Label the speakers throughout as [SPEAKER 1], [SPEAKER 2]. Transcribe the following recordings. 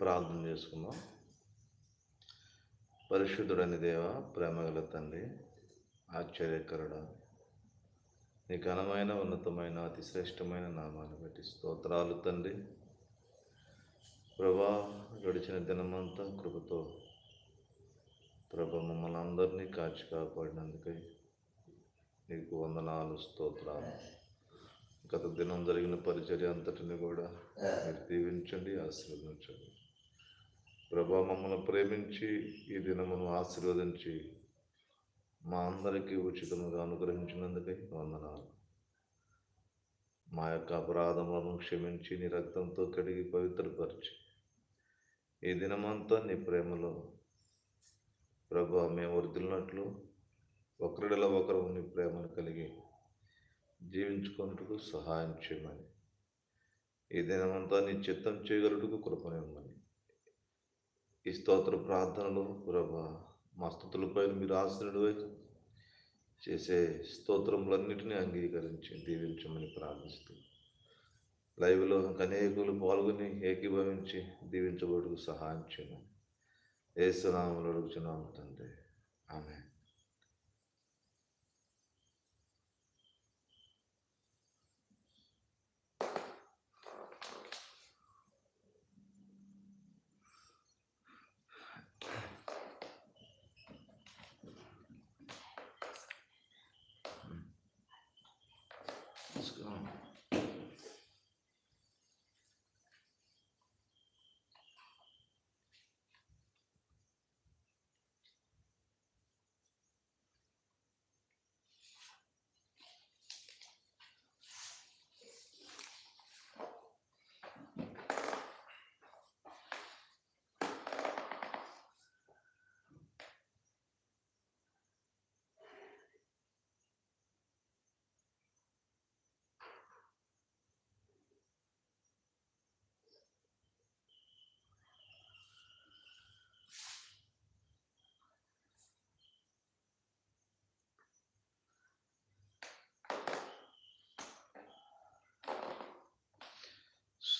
[SPEAKER 1] ప్రార్థన చేసుకుందాం. పరిశుద్ధుడని దేవ ప్రేమగల తండ్రి ఆశ్చర్యకరుడ నీ ఘనమైన ఉన్నతమైన అతి శ్రేష్టమైన నామాన్ని బట్టి స్తోత్రాలు తండ్రి. ప్రభా గడిచిన దినమంతా కృపతో ప్రభ మమ్మల్ని అందరినీ కాచి కాపాడినందుకై నీకు వందనాలు స్తోత్రాలు. గత దినం జరిగిన పరిచర్య అంతటిని కూడా మీరు దీవించండి ఆశీర్వదించండి. ప్రభా మమ్మల్ని ప్రేమించి ఈ దినమును ఆశీర్వదించి మా అందరికీ ఉచితముగా అనుగ్రహించినందుకై వందనాలు. మా యొక్క అపరాధములను క్షమించి నీ రక్తంతో కడిగి పవిత్రపరిచి ఈ దినమంతా నీ ప్రేమలో ప్రభా మేము వృద్ధులున్నట్లు ఒకరిలో ఒకరు నీ ప్రేమను కలిగి జీవించుకున్నట్టుకు సహాయం చేయమని ఈ దినమంతా నీ చిత్తం చేయగలుగుటకు కృపనివ్వమని ఈ స్తోత్ర ప్రార్థనలు ప్రభా మా స్థుతులపై మీరు ఆశ్రయుడివై చేసే స్తోత్రములన్నిటినీ అంగీకరించి దీవించమని ప్రార్థిస్తూ లైవ్లో అనేకులు పాల్గొని ఏకీభవించి దీవించబడుకు సహాయం చేయమని. ఏసునామలు అడుగుచున్నాము తండ్రి. ఆమె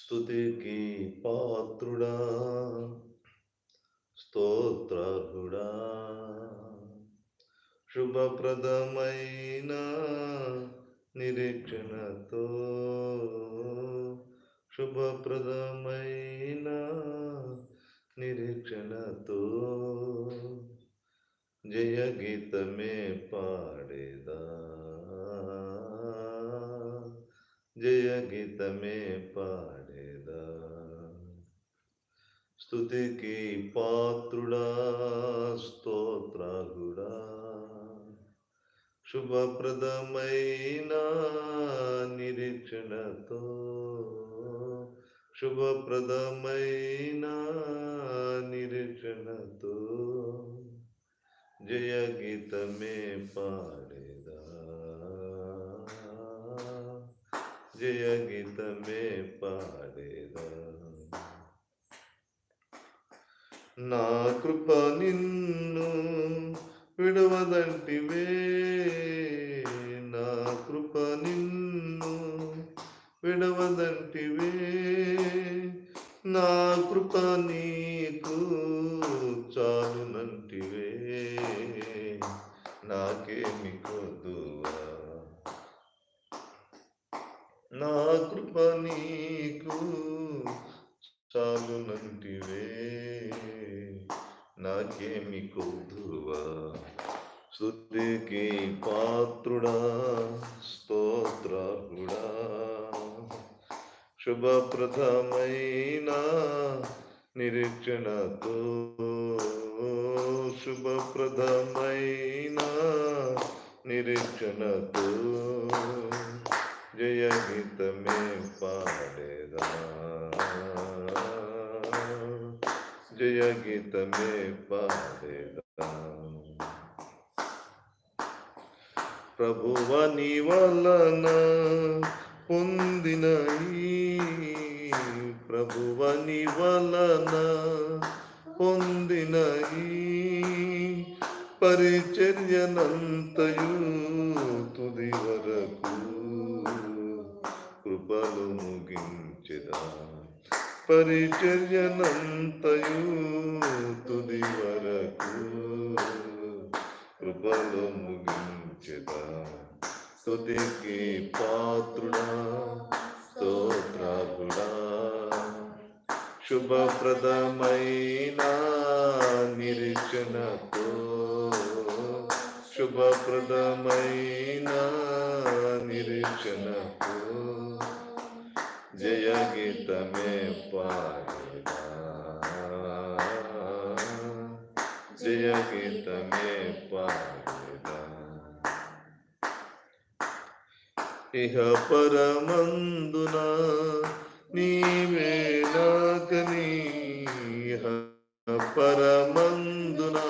[SPEAKER 1] స్తుతికి పాత్రుడా స్తోత్రార్హుడా శుభప్రదమైన నిరీక్షణతో శుభప్రదమైన నిరీక్షణతో జయ గీతమే పాడేదా జయ గీతమే పాడేదా స్తుతికి పాత్రుడా స్తోత్రాగుడా శుభప్రదమైన నిరీక్షణతో శుభప్రదమైన నిరీక్షణతో జయ గీతమే పాడేదా జయ గీతమే పాడేదా నా కృప నిన్ను విడవదంటివే. నా కృప నిన్ను విడవదంటివే. నా కృప నీకు చాలునంటివే. నాకేమి కొదువా నా కృప నీకు చాలునంటివే నాకేమి కొద్దువా? స్థుతికి పాత్రుడా స్తోత్రార్హుడా. శుభప్రదమైన నిరీక్షణతో శుభప్రదమైన నిరీక్షణతో జయగీతమే పాడేదా? జయ గీతమే పాడేదా ప్రభువని వలన పొందిన ప్రభువ ప్రభువని వలన పొందిన పరిచర్యనంతయు తుది వర పరిచర్యనంతయు తుది వరకు కృపలో ముగించెదా. స్తుతికి పాత్రుడా స్తోత్రాగుడా శుభప్రదమైన నిరీక్షణతో శుభప్రదమైన నిరీక్షణతో. जय गीत में जय गीत में इह परमंदुना नीवेनाकनीह परमंदुना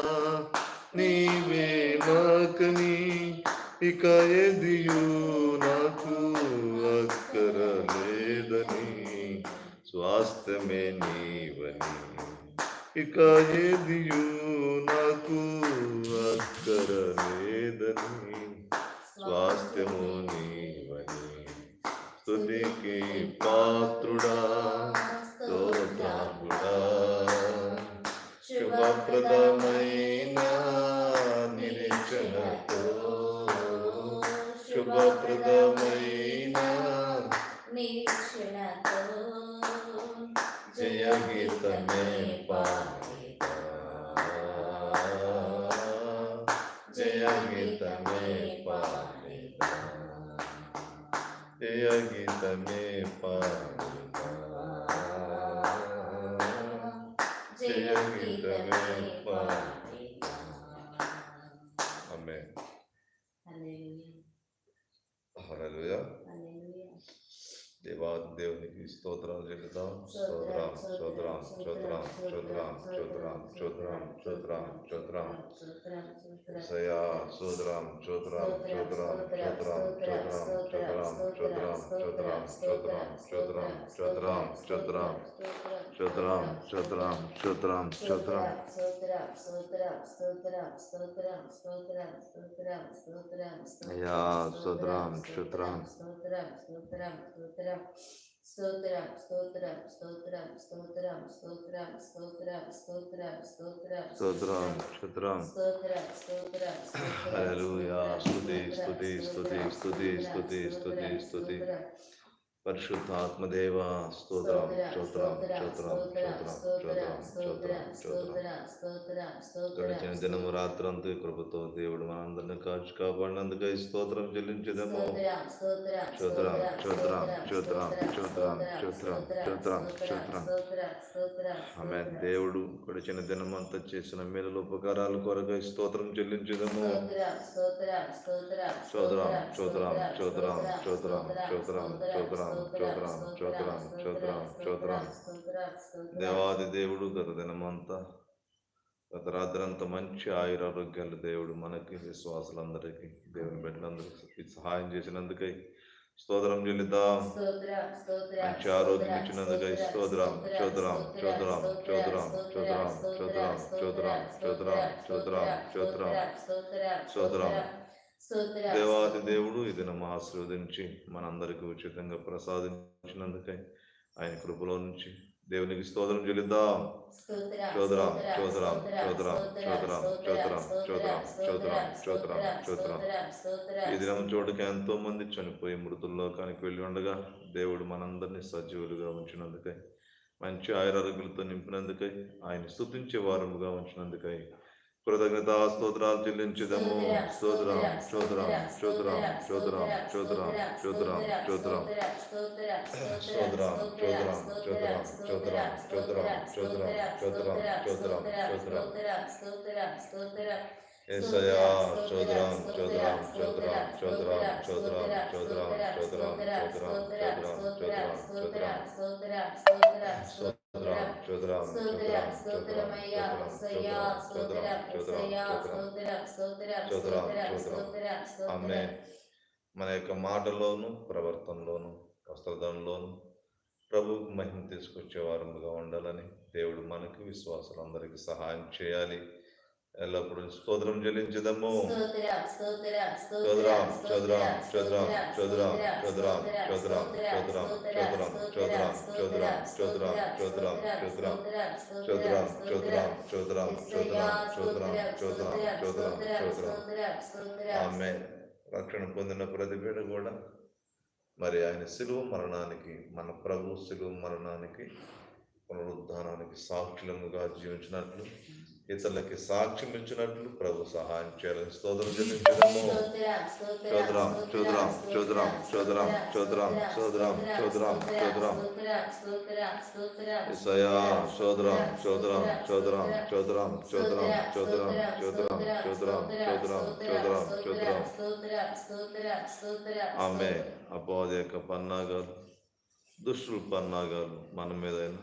[SPEAKER 1] नीवेनाकनी इकाय दियो नाकु अकरले। స్వాస్థ్యమే నీవని ఇక ఏదియు నాకు అక్కరలేదని. స్వాస్థ్యము నీవని స్తుతికి పాత్రుడా స్తోత్రం స్తోత్రం స్తోత్రం స్తోత్రం స్తోత్రం స్తోత్రం సయా స్తోత్రం స్తోత్రం స్తోత్రం స్తోత్రం స్తోత్రం స్తోత్రం స్తోత్రం స్తోత్రం స్తోత్రం స్తోత్రం స్తోత్రం స్తోత్రం స్తోత్రం స్తోత్రం స్తోత్రం అయ్యా స్తోత్రం స్తోత్రం
[SPEAKER 2] స్తోత్రం స్తోత్రం స్తోత్రం స్తోత్రం స్తోత్రం స్తోత్రం స్తోత్రం స్తోత్రం స్తోత్రం స్తోత్రం. స్తోత్రం
[SPEAKER 1] స్తోత్రం. స్తోత్రం
[SPEAKER 2] స్తోత్రం స్తోత్రం
[SPEAKER 1] హల్లెలూయా. స్తుతి స్తుతి స్తుతి స్తుతి స్తుతి స్తుతి. స్తుతి పరిశుద్ధ ఆత్మదేవ స్తోత్రం స్తోత్రం స్తోత్రం స్తోత్రం స్తోత్రం స్తోత్రం స్తోత్రం గడిచిన దినము రాత్రంతా కృపతో దేవుడు మనందరిని కాచి కాపాడినందుకై స్తోత్రం చెల్లించదము స్తోత్రం స్తోత్రం స్తోత్రం స్తోత్రం స్తోత్రం స్తోత్రం స్తోత్రం ఆమె దేవుడు గడిచిన దినమంతా చేసిన మేలు ఉపకారాల కొరకై స్తోత్రం చెల్లించదము స్తోత్రం స్తోత్రం స్తోత్రం స్తోత్రం స్తోత్రం స్తోత్రం స్తోత్రం స్తోత్రం స్తోత్రం స్తోత్రం దేవాది దేవుడు గత దినమంతా గత రాత్రంతా మంచి ఆయురారోగ్యాలు దేవుడు మనకి విశ్వాసులందరికీ దేవుని బిడ్డలందరికీ సహాయం చేసినందుకై స్తోత్రం చెల్లిద్దాం. మంచి ఆరోగ్యం ఇచ్చినందుకై స్తోత్రం స్తోత్రం స్తోత్రం స్తోత్రం స్తోత్రం స్తోత్రం స్తోత్రం స్తోత్రం స్తోత్రం స్తోత్రం స్తోత్రం దేవాది దేవుడు ఇది నమ్మ ఆశీర్వదించి మనందరికీ ఉచితంగా ప్రసాదించినందుకై ఆయన కృపలో నుంచి దేవునికి స్తోత్రం చెల్లిద్దాం. స్తోత్రం స్తోత్రం స్తోత్రం స్తోత్రం స్తోత్రం స్తోత్రం స్తోత్రం స్తోత్రం స్తోత్రం ఈ దినం చోటుకి ఎంతో మంది చనిపోయి మృతుల్లోకానికి వెళ్ళి ఉండగా దేవుడు మనందరినీ సజీవులుగా ఉంచినందుకై మంచి ఆయురారోగ్యాలతో నింపినందుకై ఆయన స్తుతించే వారముగా ఉంచినందుకై కృతజ్ఞత స్తోత్రాలు చెల్లించదము స్తోత్రం స్తోత్రం స్తోత్రం స్తోత్రం స్తోత్రం స్తోత్రం స్తోత్రం స్తోత్రం స్తోత్రం స్తోత్రం స్తోత్రం స్తోత్రం స్తోత్రం స్తోత్రం స్తోత్రం స్తోత్రం ఏసయా స్తోత్రం స్తోత్రం స్తోత్రం స్తోత్రం స్తోత్రం స్తోత్రం స్తోత్రం స్తోత్రం స్తోత్రం స్తోత్రం స్తోత్రం స్తోత్రం స్తోత్రం స్తోత్రం స్తోత్రం స్తోత్రం స్తోత్రం స్తోత్రం స్తోత్రం ఆమె మన యొక్క మాటలోను ప్రవర్తనలోను వస్త్రధంలోను ప్రభు మహిమ తీసుకొచ్చే వారముగా ఉండాలని దేవుడు మనకి విశ్వాసులందరికీ సహాయం చేయాలి ఎల్లప్పుడూ స్తోత్రం చెల్లించదము
[SPEAKER 2] స్తోత్రం స్తోత్రం
[SPEAKER 1] చోదరాం
[SPEAKER 2] స్తోత్రం
[SPEAKER 1] చోదరాం చోదరాం చోదరాం చోదరాం చోదరాం చోదరాం చోదరాం చోదరాం చోదరాం చోదరాం చోదరాం చోదరాం చోదరాం చోదరాం చోదరాం చోదరాం చోదరాం చోదరాం చోదరాం ఆమె రక్షణ పొందిన ప్రతి బిడ్డ కూడా మరి ఆయన సిలువ మరణానికి మన ప్రభు సిలువ మరణానికి పునరుద్ధానానికి సాక్షులముగా జీవించినట్లు ఇతరులకి సాక్ష్యం ఇచ్చినట్లు ప్రభు సహాయం చేయాలని స్తోత్రం చెల్లించడము చోదరాం చోదరాం చోదరాం చోదరాం చోదరాం చోదరాం చోదరాం చోదరాం ఇసయా చోదరాం చోదరాం చోదరాం చోదరాం చోదరాం చోదరాం చోదరాం చోదరాం చోదరాం చోదరాం చోదరాం ఆమె అపవాది యొక్క పన్నాగాలు దుష్టుల పన్నాగాలు మన మీదైనా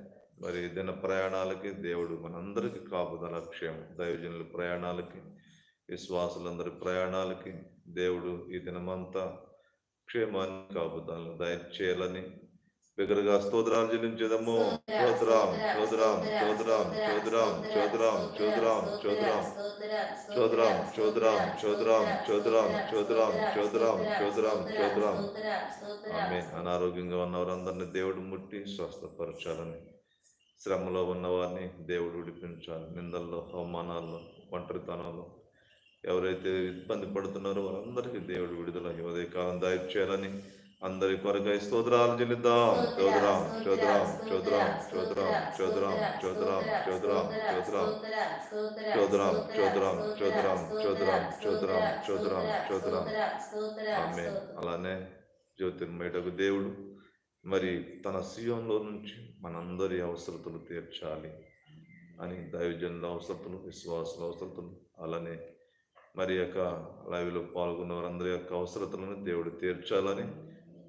[SPEAKER 1] మరి దిన ప్రయాణాలకి దేవుడు మనందరికి కాపుదల క్షేమం దైవజనుల ప్రయాణాలకి విశ్వాసులందరి ప్రయాణాలకి దేవుడు ఈ దినమంతా క్షేమాన్ని కాపుదలను దయచేయాలని బిగ్గరగా స్తోత్రాలు చెల్లించదము చోదరాం చోదరాం చోదరాం చోదరాం చోదరాం చోదరాం చోదరాం చోదరాం చోదరాం చోదరాం చోదరాం చోదరాం చోదరాం చోదరాం చోదరాం ఆమె అనారోగ్యంగా ఉన్నవారందరినీ దేవుడు ముట్టి స్వస్థపరచాలని శ్రమలో ఉన్నవారిని దేవుడు విడిపించాలి నిందల్లో అవమానాల్లో ఒంటరితనంలో ఎవరైతే ఇబ్బంది పడుతున్నారో వారందరికీ దేవుడు విడుదల ఉదయ కాలం దయచేయాలని అందరి కొరకై స్తోత్రాలు చెల్లిద్దాం చోదరాం చోదరాం చోదరాం చోదరాం చోదరాం చోదరాం చోదరాం చోదరాం చోదరాం చోదరాం చోదరాం చోదరాం చోదరాం చోదరాం చోదరాం ఆమె అలానే జ్యోతిర్మయుడకు దేవుడు మరి తన సీఎంలో నుంచి మనందరి అవసరతలు తీర్చాలి అని దైవజనుల అవసరతలు విశ్వాసుల అవసరతలు అలానే మరి యొక్క లైవ్లో పాల్గొన్న వారందరి యొక్క అవసరతలను దేవుడు తీర్చాలని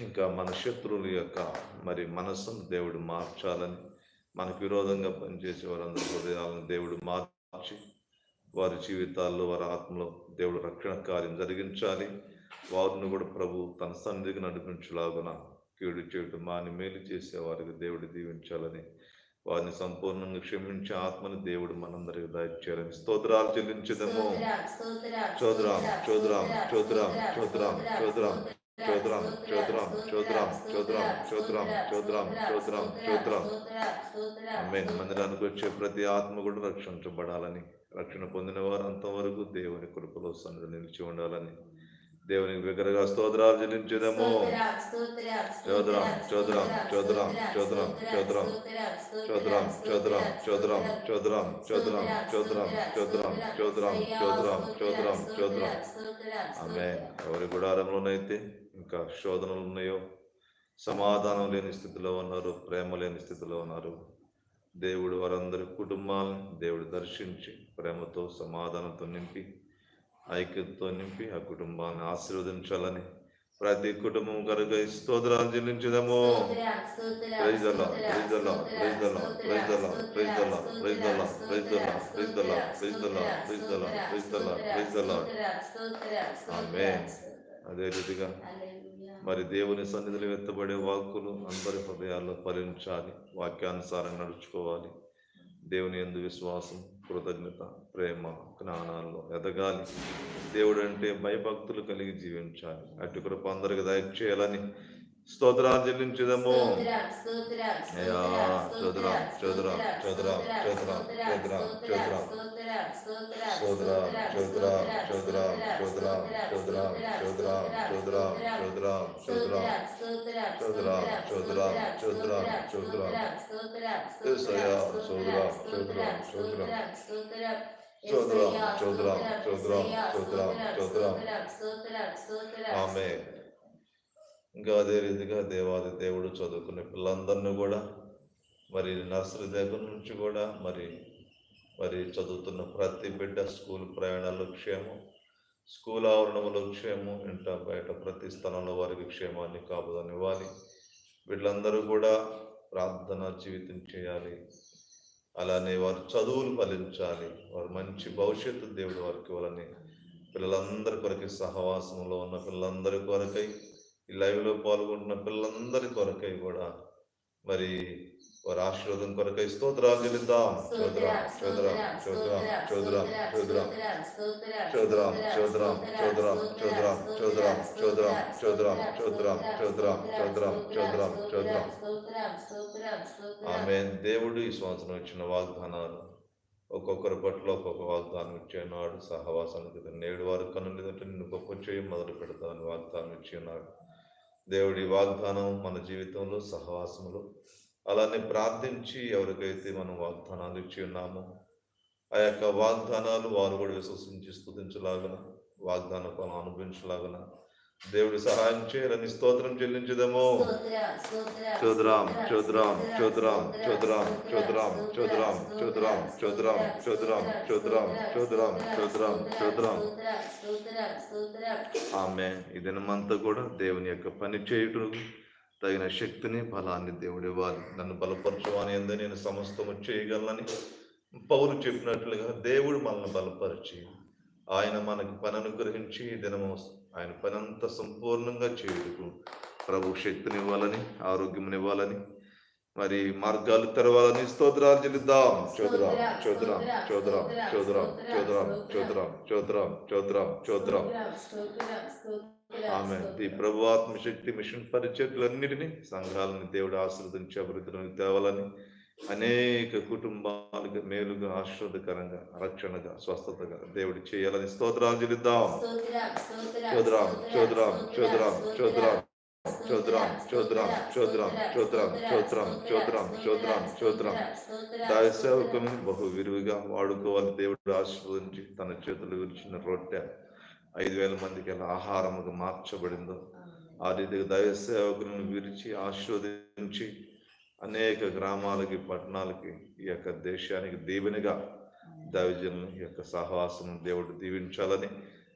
[SPEAKER 1] ఇంకా మన శత్రువుల యొక్క మరి మనస్సును దేవుడు మార్చాలని మనకు విరోధంగా పనిచేసే వారందరి హృదయాలను దేవుడు మార్చి వారి జీవితాల్లో వారి ఆత్మలో దేవుడు రక్షణ కార్యం జరిగించాలి. వారిని కూడా ప్రభు తన సన్నిధికి నడిపించలాగున కీడు చేయటం మాని మేలు చేసే వారికి దేవుడు దీవించాలని వారిని సంపూర్ణంగా క్షమించే ఆత్మని దేవుడు మనందరికి దయచేయాలని స్తోత్రాలు చెల్లించదము. చోదరాం చోదరాం చోదరాం చోదరాం చోదరాం చోదరాం చోదరాం చోదరాం చోదరాం చోదరాం చోదరాం చోదరాం చోదరాం ఆమె మందిరానికి వచ్చే ప్రతి ఆత్మ కూడా రక్షించబడాలని రక్షణ పొందిన వారు అంతవరకు దేవుని కృపలో సన్నిధి నిలిచి ఉండాలని దేవునికి బిగ్గరగా స్తోత్రాలు చెల్లించేదేమో చోదరాం చోదరాం చోదరాం చోదరాం చోదరాం చోదరాం చోదరాం చోదరాం చోదరాం చోదరాం చోదరాం చోదరాం చోదరాం చోదరాం చోదరాం చోదరాం ఆమె ఎవరి గుడారంలోనైతే ఇంకా శోధనలు ఉన్నాయో సమాధానం లేని స్థితిలో ఉన్నారు ప్రేమ లేని స్థితిలో ఉన్నారు దేవుడు వారందరి కుటుంబాలను దేవుడు దర్శించి ప్రేమతో సమాధానంతో నింపి ఐక్యతతో నింపి ఆ కుటుంబాన్ని ఆశీర్వదించాలని ప్రతి కుటుంబం కనుక స్తోత్రాలు చెల్లించదము ప్రైజ్ దల్లా ప్రైజ్ దల్లా ప్రైజ్ దల్లా ప్రైజ్ దల్లా ప్రైజ్ దల్లా ప్రైజ్ దల్లా ప్రైజ్ దల్లా ప్రైజ్ దల్లా ప్రైజ్ దల్లా ప్రైజ్ దల్లా ప్రైజ్ దల్లా ప్రైజ్ దల్లా ఆమె అదే రీతిగా మరి దేవుని సన్నిధిలో ఎత్తబడే వాక్కులు అందరి హృదయాల్లో ఫలించాలి వాక్యానుసారం నడుచుకోవాలి. దేవుని ఎందు విశ్వాసం కృతజ్ఞత ప్రేమ జ్ఞానాల్లో ఎదగాలి. దేవుడు అంటే భయభక్తులు కలిగి జీవించాలి. అటు కృప అందరికి దయచేయాలని స్తోత్రాచరించదము Amen. ఇంకా అదే రీతిగా దేవాది దేవుడు చదువుకునే పిల్లలందరినీ కూడా మరి నర్సరీ దగ్గర నుంచి కూడా మరి మరి చదువుతున్న ప్రతి బిడ్డ స్కూల్ ప్రయాణాల్లో క్షేమం స్కూల్ ఆవరణంలో క్షేమం ఇంట బయట ప్రతి స్థలంలో వారికి క్షేమాన్ని కాపుదనివ్వాలి వీళ్ళందరూ కూడా ప్రార్థన జీవితం చేయాలి. అలానే వారు చదువులు ఫలించాలి. వారు మంచి భవిష్యత్తు దేవుడు వారికి ఇవ్వాలని పిల్లలందరి కొరకై సహవాసంలో ఉన్న పిల్లలందరి కొరకై ఈ లైవ్లో పాల్గొంటున్న పిల్లలందరి కొరకై కూడా మరి వారి ఆశీర్వాదం కొరకై స్తోత్రాలు చెల్లిద్దాం చోదరాం చోదరాం చోదరాం చోదరాం చోదరాం చోదరాం చోదరాం చోదరాం చోదరాం చోదరాం చోదరాం చోదరాం చోదరాం చోదరాం చోదరాం చోదరాం చోదరాం ఆమె దేవుడు ఈ సంవత్సరం ఇచ్చిన వాగ్దానాలు ఒక్కొక్కరి పట్ల ఒక్కొక్క వాగ్దానం ఇచ్చేనాడు సహవాసానికి నేడు వారు కనులేదంటే నిన్ను గొప్ప చేయి మొదలు పెడతానని వాగ్దానం ఇచ్చి ఉన్నాడు దేవుడి వాగ్దానం మన జీవితంలో సహవాసంలో అలానే ప్రార్థించి ఎవరికైతే మనం వాగ్దానాలు ఇచ్చి ఉన్నామో ఆ యొక్క వాగ్దానాలు వారు కూడా విశ్వసించి స్థుతించలాగన వాగ్దాన ఫలం అనుభవించలాగన దేవుడి సహాయం చేయాలని స్తోత్రం చెల్లించదము. చోదరాం చోదరాం చోదరాం చోదరాం చోదరాం చోదరాం చోదరాం చోదరాం చోదరాం చోదరాం చోదరాం చోదరాం చోదరాం. ఆమె ఈ దినమంతా కూడా దేవుని యొక్క పని చేయుటకు తగిన శక్తిని బలాన్ని దేవుడు ఇవ్వాలి. నన్ను బలపరచు అని ఎందు నేను సమస్తము చేయగలనని పౌరు చెప్పినట్లుగా దేవుడు మనల్ని బలపరిచి ఆయన మనకు పని అనుగ్రహించి దినము ఆయన పని అంతా సంపూర్ణంగా చేయుటకు ప్రభు శక్తిని ఇవ్వాలని ఆరోగ్యమునివ్వాలని మరి మార్గాలు తెరవాలని స్తోత్రాలు చెల్లిద్దాం. చోదరాం చోదరాం చోదరాం చోదరాం చోదరాం చోదరాం చోదరాం చోదరాం చోదరాం. ఆమె ఈ ప్రభు ఆత్మశక్తి మిషన్ పరిచర్లన్నిటినీ సంఘాలని దేవుడు ఆశీర్వదించి అభివృద్ధిలోకి తేవాలని అనేక కుటుంబాలకు మేలుగా ఆశీర్వదకరంగా రక్షణగా స్వస్థతగా దేవుడు చేయాలని స్తోత్రాలు చెల్లిద్దాం. చోదరాం చోదరాం చోదరాం చోదరాం చోదరాం చోదరాం చోదరాం చోదరాం చోదరాం చోదరాం చోదరాం చోదరాం. దాయ సేవకుని బహు విరివిగా వాడుకోవాలి. దేవుడు ఆశీర్వదించి తన చేతులు విరిచిన రొట్టె ఐదు వేల మందికి ఎలా ఆహారముగా మార్చబడిందో ఆ రీతిగా దైవ సేవకులను విరిచి ఆశీర్వదించి అనేక గ్రామాలకి పట్టణాలకి ఈ యొక్క దేశానికి దీవెనగా దైవజనులు ఈ యొక్క సహవాసం దేవుడు దీవించాలని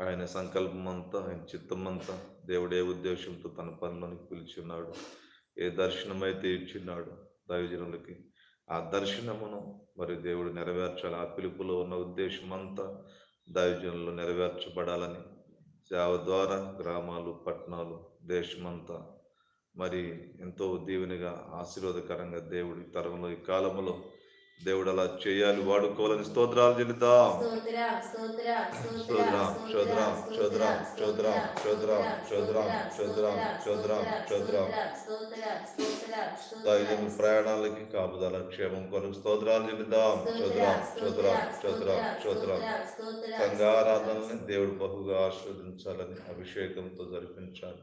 [SPEAKER 1] ఆయన సంకల్పం అంతా ఆయన చిత్తం అంతా దేవుడు ఏ ఉద్దేశంతో తన పనులను పిలిచి ఉన్నాడు ఏ దర్శనం అయితే ఇచ్చిన్నాడు దైవజనులకి ఆ దర్శనమును మరి దేవుడు నెరవేర్చాలి. ఆ పిలుపులో ఉన్న ఉద్దేశం అంతా దైవజనులు నెరవేర్చబడాలని సేవ ద్వారా గ్రామాలు పట్టణాలు దేశమంతా మరి ఎంతో దీవెనగా ఆశీర్వాదకరంగా దేవుడి తరంలో ఈ కాలంలో దేవుడు అలా చేయాలి వాడుకోవాలని స్తోత్రాలు చెల్లిద్దాం చోదరాం చోదరాం చోదరాం చోదరాం చోదరాం చోదరాం చోదరాం చోదరాం చోదరాం దైవం ప్రయాణాలకి కాపుదల క్షేమం కొరకు స్తోత్రాలు చెల్లిద్దాం చోదరాం చోదరాం చోదరాం చోదరాం సంఘారాధనని దేవుడు బహుగా ఆస్వాదించాలని అభిషేకంతో జరిపించాలి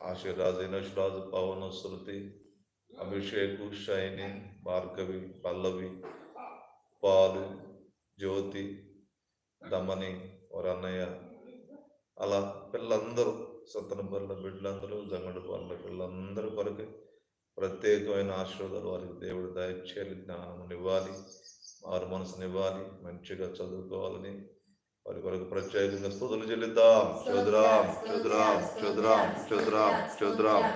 [SPEAKER 1] ఆశీర్రాజు ఇనోషరాజు పవన శృతి అభిషేకు షైని భార్గవి పల్లవి పాలు జ్యోతి దమని వరన్నయ్య అలా పిల్లలందరూ సత్తన బిడ్డలందరూ జంగడు పల్ల పిల్లలందరూ కొరకు ప్రత్యేకమైన ఆశీర్వాదాలు వారికి దేవుడు దయచేయాలి జ్ఞానమునివ్వాలి వారి మనసునివ్వాలి మంచిగా చదువుకోవాలని వారి కొరకు ప్రత్యేకంగా స్థుతులు చెల్లిద్దాం. చోదరాం చోదరాం చోదరాం చోదరాం చోదరాం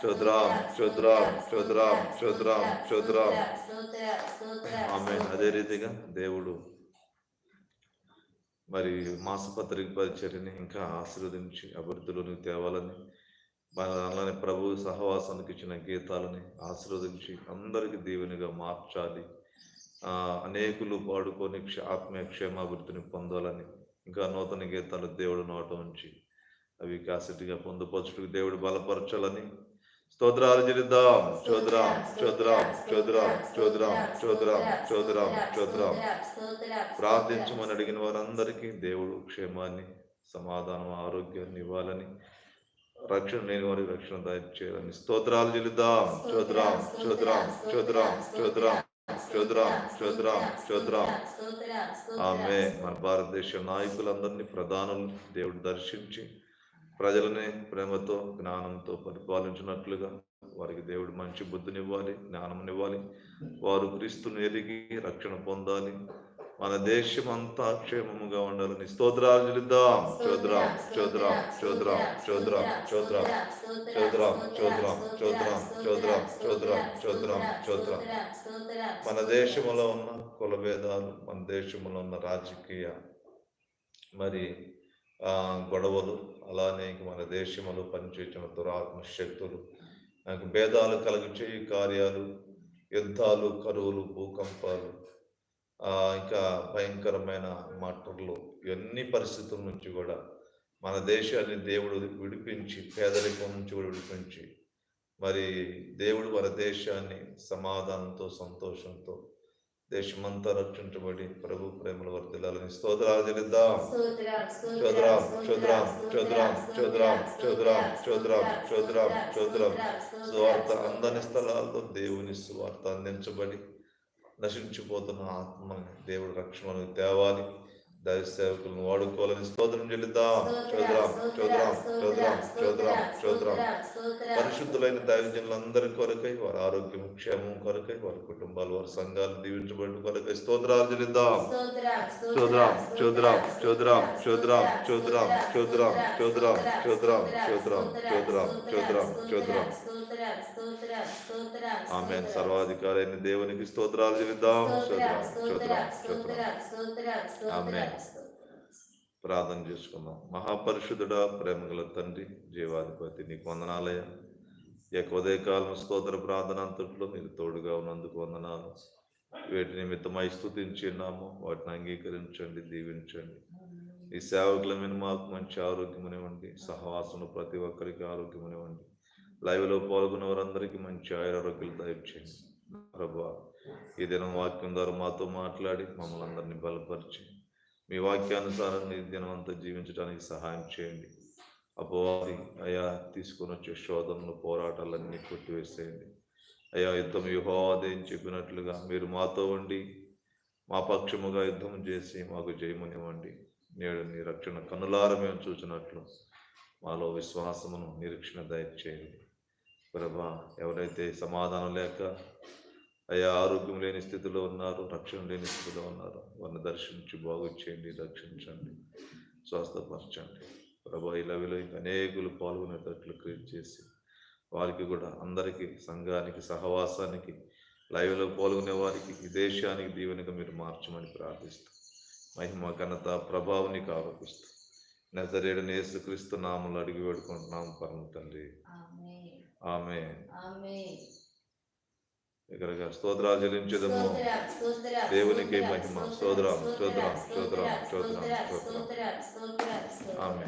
[SPEAKER 1] చోదరాం చోదరాం చోదరాం చోదరాం చోదరాం ఆమె అదే రీతిగా దేవుడు మరి మాసపత్రిక పరిచర్యని ఇంకా ఆశీర్వదించి అభివృద్ధిలోనికి తేవాలని మన అలానే ప్రభు సహవాసానికి ఇచ్చిన గీతాలని ఆశీర్వదించి అందరికీ దీవెనిగా మార్చాలి. అనేకులు పాడుకొని ఆత్మీయ క్షేమాభివృద్ధిని పొందాలని ఇంకా నూతన గీతాలు దేవుడు నోట ఉంచి అవి కాసెట్గా పొందుపరచుడికి దేవుడు బలపరచాలని. స్తోత్రాలు చెల్లిద్దాం. చోదరాం చోద్రాం చోద్రాం చోద్రాం చోదరాం చోద్రాం చోదరాం ప్రార్థించమని అడిగిన వారందరికీ దేవుడు క్షేమాన్ని సమాధానం ఆరోగ్యాన్ని ఇవ్వాలని రక్షణ లేని వారికి రక్షణ దయచేయాలని స్తోత్రాలు చెల్లిద్దాం. చోద్రాం చోద్రాం చోద్రాం చోద్రాం చోదరాం చోదరాం చోదరాం ఆమె మన భారతదేశ నాయకులందరినీ ప్రధానులు దేవుడు దర్శించి ప్రజలని ప్రేమతో జ్ఞానంతో పరిపాలించినట్లుగా వారికి దేవుడు మంచి బుద్ధినివ్వాలి జ్ఞానమునివ్వాలి. వారు క్రీస్తుని ఎరిగి రక్షణ పొందాలి. మన దేశం అంతా క్షేమముగా ఉండాలని స్తోత్రాలు చెల్లిద్దాం చోదరాం చోదరాం చోదరాం చోదరాం చోదరాం చోదరాం చోదరాం చోదరాం చోదరాం చోదరాం చోదరాం చోదరాం మన దేశంలో ఉన్న కుల భేదాలు మన దేశంలో ఉన్న రాజకీయ మరి గొడవలు అలానే మన దేశంలో పనిచేసిన దురాత్మ శక్తులు నాకు భేదాలు కలుగు కార్యాలు యుద్ధాలు కరువులు భూకంపాలు ఇంకా భయంకరమైన మటర్లు ఇవన్నీ పరిస్థితుల నుంచి కూడా మన దేశాన్ని దేవుడు విడిపించి పేదరికం నుంచి కూడా విడిపించి మరి దేవుడు మన దేశాన్ని సమాధానంతో సంతోషంతో దేశమంతా రక్షించబడి ప్రభు ప్రేమల వర్తిల్లాలని స్తోత్రాలు చెల్లిద్దాం చోదరాం చోదరాం చోదరాం చోదరాం చోదరాం చోదరాం చోదరాం చోదరాం సువార్త అందని స్థలాల్లో దేవుని సువార్త అందించబడి నశించిపోతున్న ఆత్మని దేవుడు రక్షణను తేవాలి దైవ సేవకులను వాడుకోవాలని స్తోత్రం చెల్లిద్దాం చోదరాం చోదరాం చోదరాం చోదరాం చోదరాం పరిశుద్ధులైన దైవజనులందరి కొరకై వారి ఆరోగ్యం క్షేమం కొరకై వారి కుటుంబాలు వారి సంఘాలు దీవించబడి కొరకై స్తోత్రాలు చెల్లిద్దాం చోదరాం చోదరాం చోదరాం చోదరాం చోదరాం చోదరాం చోదరాం చోదరాం చోదరాం చోదరాం చోదరాం చోదరాం ఆమె సర్వాధికారైన దేవునికి స్తోత్రాలు చోదరాం ఆమేన్. ప్రార్థన చేసుకుందాం. మహాపరిశుద్ధుడా ప్రేమగల తండ్రి జీవాధిపతి నీకు వందనాలయ యొక్క ఉదయకాలం స్తోత్ర ప్రార్థన అంతట్లో మీరు తోడుగా ఉన్నందుకు వందనాలు. వేటి నిమిత్తమై స్థుతించినాము వాటిని అంగీకరించండి దీవించండి. ఈ సేవకుల మీద మాకు మంచి ఆరోగ్యమునివ్వండి. సహవాసంలో ప్రతి ఒక్కరికి ఆరోగ్యమునివ్వండి. లైవ్లో పాల్గొన్న వారందరికీ మంచి ఆరోగ్యాలు దయచేయండి. ప్రభా ఈ దినం వాక్యం ద్వారా మాతో మాట్లాడి మమ్మల్ని అందరినీ బలపరిచి మీ వాక్యానుసారం ఈ దినం అంతా జీవించడానికి సహాయం చేయండి. అపవాది అయా తీసుకుని వచ్చే శోధనలు పోరాటాలన్నీ కొట్టివేసేయండి. అయా యుద్ధం యుహోదేం చెప్పినట్లుగా మీరు మాతో ఉండి మా పక్షముగా యుద్ధం చేసి మాకు జయమునివ్వండి నేడు నీ రక్షణ కనులార మేము చూసినట్లు మాలో విశ్వాసమును నిరీక్షణ దయచేయండి. ప్రభా ఎవరైతే సమాధానం లేక అయ్యా ఆరోగ్యం లేని స్థితిలో ఉన్నారు రక్షణ లేని స్థితిలో ఉన్నారు వారిని దర్శించి బాగు చేయండి రక్షించండి స్వస్థపరచండి. ప్రభా ఇలావిలో ఇంకా అనేకులు పాల్గొనేటట్లు క్రియేట్ చేసి వారికి కూడా అందరికీ సంఘానికి సహవాసానికి లైవ్లో పాల్గొనే వారికి ఈ దేశానికి దీవెనగా మీరు మార్చమని ప్రార్థిస్తూ మహిమ ఘనత ప్రభావాన్ని నీకు ఆరోపిస్తూ నజరేడు యేసుక్రీస్తు నామలు అడిగి వేడుకుంటున్నాం పరమ తండ్రి. ఆమె ఇక్కడ స్తోత్రాలు చెల్లించదము. దేవునికి మహిమ. స్తోత్రం స్తోత్రం స్తోత్రం స్తోత్రం స్తోత్రం ఆమె